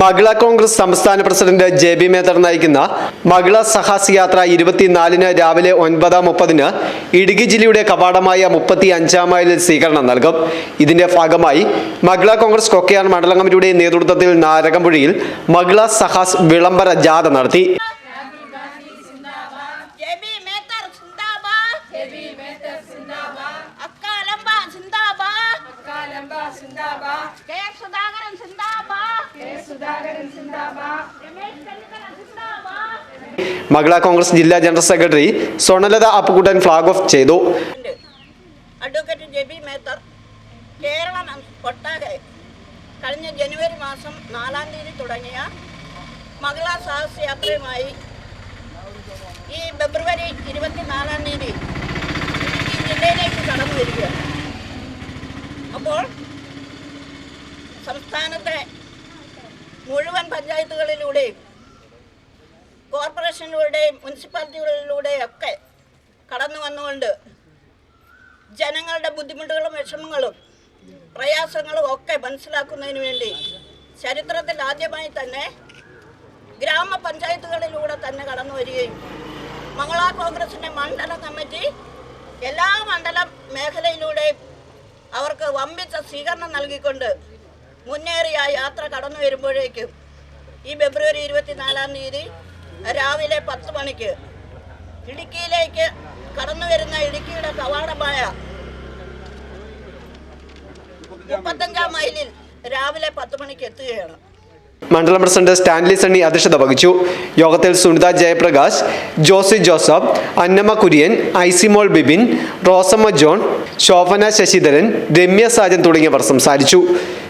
മഹിളാ കോൺഗ്രസ് സംസ്ഥാന president J B Mather നയിക്കുന്ന മഹിളാ സഹാസ് യാത്ര ഇരുപത്തിനാലിന് രാവിലെ ഒൻപത് മുപ്പതിന് ഇടുക്കി ജില്ലയുടെ കവാടമായ മുപ്പത്തി അഞ്ചാം മൈലിൽ സ്വീകരണം നൽകും. ഇതിന്റെ ഭാഗമായി മഹിളാ കോൺഗ്രസ് കൊക്കയാർ മണ്ഡലം കമ്മിറ്റിയുടെ നേതൃത്വത്തിൽ നാരകമ്പുഴയിൽ മഹിളാ സഹാസ് വിളംബര ജാഥ നടത്തി. ജെബി മേത്തർ സിന്ദാബാദ്. ജെബി മേത്തർ സിന്ദാബാദ്. അക്കാലംബ കെ സുധാകരൻ സിന്ദാബാദ്. മഹിളാ കോൺഗ്രസ് ജില്ലാ general secretary Sonalatha Appukuttan flag off ചെയ്തു. അഡ്വക്കേറ്റ് ജെബി മേത്തർ കേരള ഒട്ടാകെ കഴിഞ്ഞ ജനുവരി മാസം നാലാം തീയതി തുടങ്ങിയ മഹിളാ സാഹസ യാത്രയുമായി ഈ ഫെബ്രുവരി ഇരുപത്തിനാലാം തീയതി ഈ ജില്ലയിലേക്ക് കടന്നു വരികയാണ്. അപ്പോൾ സംസ്ഥാനത്തെ മുഴുവൻ പഞ്ചായത്തുകളിലൂടെയും കോർപ്പറേഷനിലൂടെയും മുനിസിപ്പാലിറ്റികളിലൂടെയും ഒക്കെ കടന്നു വന്നുകൊണ്ട് ജനങ്ങളുടെ ബുദ്ധിമുട്ടുകളും വിഷമങ്ങളും പ്രയാസങ്ങളും ഒക്കെ മനസ്സിലാക്കുന്നതിന് വേണ്ടി ചരിത്രത്തിൽ ആദ്യമായി തന്നെ ഗ്രാമപഞ്ചായത്തുകളിലൂടെ തന്നെ കടന്നു വരികയും മംഗളാ കോൺഗ്രസിന്റെ മണ്ഡല കമ്മിറ്റി എല്ലാ മണ്ഡലം മേഖലയിലൂടെയും അവർക്ക് വമ്പിച്ച സ്വീകരണം നൽകിക്കൊണ്ട് മുന്നേറിയ യാത്ര കടന്നു വരുമ്പോഴേക്കും ഈ ഫെബ്രുവരി ഇരുപത്തിനാലാം തീയതി രാവിലെ പത്ത് മണിക്ക് ഇടുക്കിയിലേക്ക് കടന്നു വരുന്ന ഇടുക്കിയുടെ കവാടമായ മുപ്പത്തഞ്ചാം മൈലിൽ രാവിലെ പത്ത് മണിക്ക് എത്തുകയാണ്. മണ്ഡലം പ്രസിഡന്റ് സ്റ്റാൻലി സണ്ണി അധ്യക്ഷത വഹിച്ചു. യോഗത്തിൽ സുനിത ജയപ്രകാശ് ജോസി ജോസഫ് അന്നമ്മ കുര്യൻ ഐസിമോൾ ബിബിൻ റോസമ്മ ജോൺ ശോഭന ശശിധരൻ രമ്യ സാജൻ തുടങ്ങിയവർ സംസാരിച്ചു.